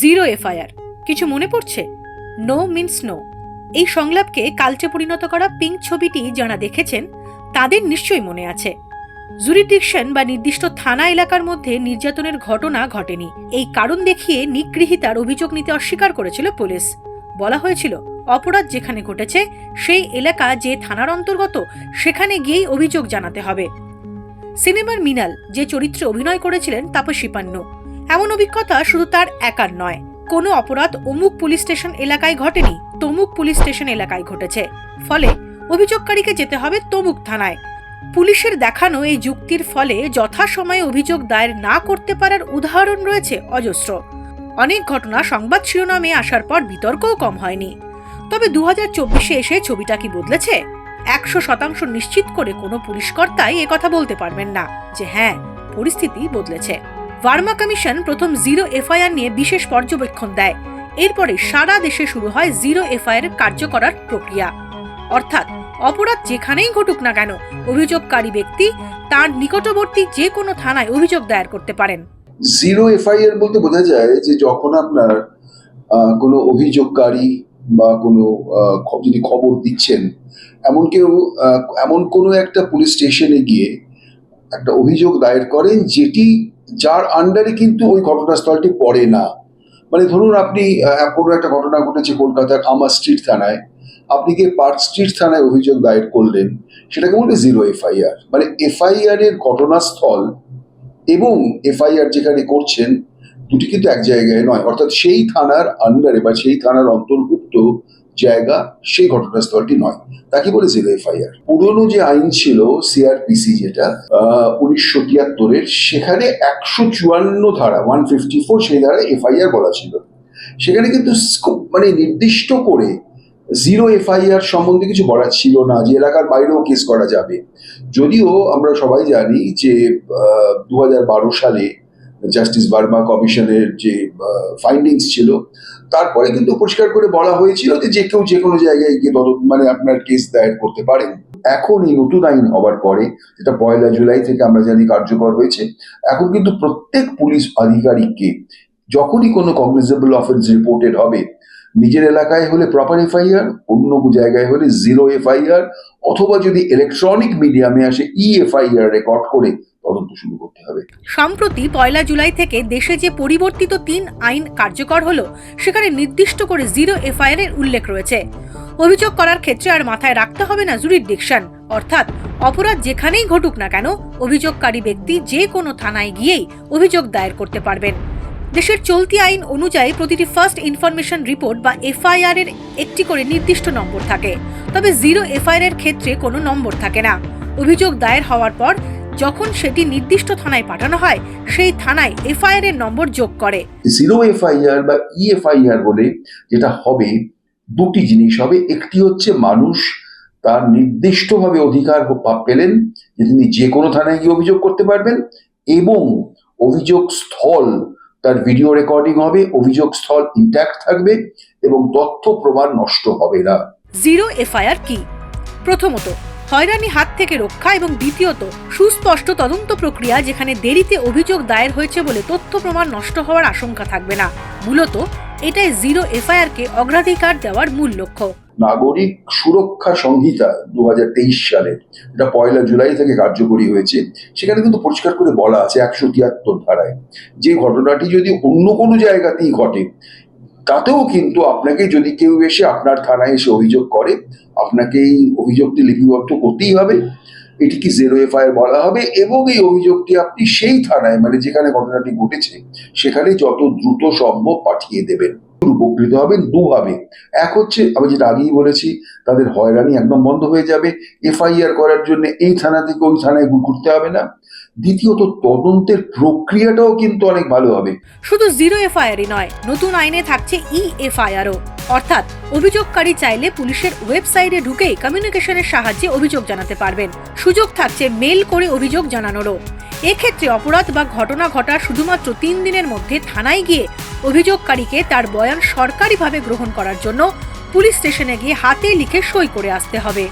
Zero FIR কিছু মনে পড়ছে? নো মিন্স নো এই সংলাপকে কালচে পরিণত করা পিঙ্ক ছবিটি যারা দেখেছেন, তাদের নিশ্চয়ই মনে আছে। জুরিডিকশন বা নির্দিষ্ট থানা এলাকার মধ্যে নির্যাতনের ঘটনা ঘটেনি। এই কারণ দেখিয়ে নিগৃহীতার অভিযোগ নিতে অস্বীকার করেছিল পুলিশ। বলা হয়েছিল, অপরাধ যেখানে ঘটেছে, সেই এলাকা যে থানার অন্তর্গত, সেখানে গিয়েই অভিযোগ জানাতে হবে। সিনেমার মিনাল, যে চরিত্রে অভিনয় করেছিলেন তাপসী পান্নু। এমন অভিজ্ঞতা শুধু তার একার নয়। কোনো অপরাধ অমুক পুলিশ স্টেশন এলাকায় ঘটেনি, তমুক পুলিশ স্টেশন এলাকায় ঘটেছে। ফলে অভিযোগকারীকে যেতে হবে তমুক থানায়। পুলিশের দেখানো এই যুক্তির ফলে যথাসময়ে অভিযোগ দায়ের না করতে পারার উদাহরণ রয়েছে অজস্র। অনেক ঘটনা সংবাদ শিরোনামে আসার পর বিতর্কও কম হয়নি। তবে দু হাজার চব্বিশে এসে ছবিটা কি বদলেছে? একশো শতাংশ নিশ্চিত করে কোনো পুলিশকর্তাই কথা বলতে পারবেন না যে হ্যাঁ পরিস্থিতি বদলেছে। ভার্মা কমিশন প্রথম জিরো এফআইআর নিয়ে বিশেষ পর্যবেক্ষণ দেয়। এরপরে সারা দেশে শুরু হয় জিরো এফআইআর কার্যকরার প্রক্রিয়া। অর্থাৎ অপরাধ যেখানেই ঘটুক না কেন, অভিযোগকারী ব্যক্তি তার নিকটবর্তী যে কোনো থানায় অভিযোগ দায়ের করতে পারেন। জিরো এফআইআর বলতে বোঝা যায় যে যখন আপনার কোনো অভিযোগকারী বা কোনো যদি খবর দিচ্ছেন, এমন কেউ এমন কোনো একটা পুলিশ স্টেশনে গিয়ে একটা অভিযোগ দায়ের করেন যেটি যার আন্ডারে কিন্তু ওই ঘটনাস্থলটি পড়ে না। মানে ধরুন আপনি কোনো একটা ঘটনা ঘটেছে কলকাতার আমার স্ট্রিট থানায়, আপনি গিয়ে পার্ক স্ট্রিট থানায় অভিযোগ দায়ের করলেন, সেটাকে বলে জিরো এফআইআর মানে এফআইআর এর ঘটনাস্থল এবং এফআইআর যেখানে করছেন, দুটি কিন্তু এক জায়গায় নয়, অর্থাৎ সেই থানার আন্ডারে বা সেই থানার অন্তর্ভুক্ত জায়গা সেই ঘটনাস্থলটি নয়। তাকে বলে জিরো এফআইআর। পুরনো যে আইন ছিল সিআরপিসি যেটা উনিশশো তিয়াত্তরের, সেখানে একশো চুয়ান্ন ধারা ওয়ান ফিফটি ফোর সেই ধারায় এফআইআর বলা ছিল। সেখানে কিন্তু মানে নির্দিষ্ট করে জিরো এফআইআর সম্বন্ধে কিছু বলা ছিল না যে এলাকার বাইরেও কেস করা যাবে। যদিও আমরা সবাই জানি যে দু সালে জাস্টিস বার্মা কমিশনের যে ফাইন্ডিংস ছিল, তারপরে কিন্তু পরিষ্কার করে বলা হয়েছিল যে যে কেউ যে কোনো জায়গায় গিয়ে তদন্ত মানে আপনার কেস দায়ের করতে পারেন। এখন এই নতুন আইন হওয়ার পরে, যেটা পয়লা জুলাই থেকে আমরা জানি কার্যকর হয়েছে, এখন কিন্তু প্রত্যেক পুলিশ আধিকারিককে যখনই কোনো কগনিজেবল অফেন্স রিপোর্টেড হবে, নিজের এলাকায় হলে প্রপার এফআইআর অন্য জায়গায় হলে জিরো এফআইআর অথবা যদি ইলেকট্রনিক মিডিয়ামে আসে ই এফআইআর রেকর্ড করে তদন্ত শুরু করতে হবে। সম্প্রতি পয়লা জুলাই থেকে দেশে যে পরিবর্তিত তিন আইন কার্যকর হলো, সেখানে নির্দিষ্ট করে জিরো এফআইআর এর উল্লেখ রয়েছে। অভিযোগ করার ক্ষেত্রে আর মাথায় রাখতে হবে না জুরিডিকশন অর্থাৎ, অপরাধ যেখানেই ঘটুক না কেন, অভিযোগকারী ব্যক্তি যে কোনো থানায় গিয়েই অভিযোগ দায়ের করতে পারবেন। দেশের চলতি আইন অনুযায়ী প্রতিটি ফার্স্ট ইনফরমেশন রিপোর্ট বা এফআইআর এর একটি করে নির্দিষ্ট নম্বর থাকে। তবে জিরো এফআইআর এর ক্ষেত্রে কোনো নম্বর থাকে না। অভিযোগ দায়ের হওয়ার পর যখন সেটি নির্দিষ্ট থানায় পাঠানো হয় সেই থানায় এফআইআর এর নম্বর যোগ করে। জিরো এফআইআর বা ই এফআইআর বলে যেটা হবে দুটি জিনিস হবে। একটি হচ্ছে মানুষ তার নির্দিষ্টভাবে অধিকার পেলেন যে তিনি যে কোনো থানায় গিয়ে অভিযোগ করতে পারবেন এবং অভিযোগ স্থল তার ভিডিও রেকর্ডিং হবে অভিযোগ স্থল ইন্ট্যাক্ট থাকবে এবং তথ্য প্রমাণ নষ্ট হবে না। জিরো এফআইআর কি? প্রথমত হয়রানি হাত থেকে রক্ষা এবং দ্বিতীয়ত, সুস্পষ্ট তদন্ত প্রক্রিয়া যেখানে দেরিতে অভিযোগ দায়ের হয়েছে বলে তথ্য প্রমাণ নষ্ট হওয়ার আশঙ্কা থাকবে না। মূলত, এটাই জিরো এফআইআর কে অগ্রাধিকার দেওয়ার মূল লক্ষ্য। নাগরিক সুরক্ষা সংহিতা দু হাজার তেইশ সালে যেটা পয়লা জুলাই থেকে কার্যকরী হয়েছে। সেখানে কিন্তু পরিষ্কার করে বলা আছে একশো তিয়াত্তর ধারায়। যে ঘটনাটি যদি অন্য কোনো জায়গাতেই ঘটে তাতেও কিন্তু আপনাকে যদি কেউ এসে আপনার থানায় এসে অভিযোগ করে, আপনাকে এই অভিযোগটি লিপিবদ্ধ করতেই হবে। এটিকে জেরো এফআইআর বলা হবে এবং এই অভিযোগটি আপনি সেই থানায় মানে যেখানে ঘটনাটি ঘটেছে, সেখানে যত দ্রুত সম্ভব পাঠিয়ে দেবেন। উপকৃত হবেন দুভাবে এক হচ্ছে, আমি যেটা আগেই বলেছি, তাদের হয়রানি একদম বন্ধ হয়ে যাবে। এফআইআর করার জন্য এই থানা থেকে ওই থানায় ঘুরতে হবে না। দ্বিতীয়ত, তদন্তের প্রক্রিয়াটাও কিন্তু অনেক ভালো হবে। শুধু জিরো এফআইআরই নয়, নতুন আইনে থাকছে ই এফআইআরও। অর্থাৎ, অভিযোগকারী চাইলে পুলিশের ওয়েবসাইটে ঢুকেই কমিউনিকেশনের সাহায্যে অভিযোগ জানাতে পারবেন। সুযোগ থাকছে মেল করে অভিযোগ জানানোরও। এক্ষেত্রে অপরাধ বা ঘটনা ঘটা শুধুমাত্র তিন দিনের মধ্যে থানায় গিয়ে অভিযোগকারীকে তার বয়ান সরকারিভাবে গ্রহণ করার জন্য পুলিশ স্টেশনে গিয়ে হাতে লিখে সই করে আসতে হবে।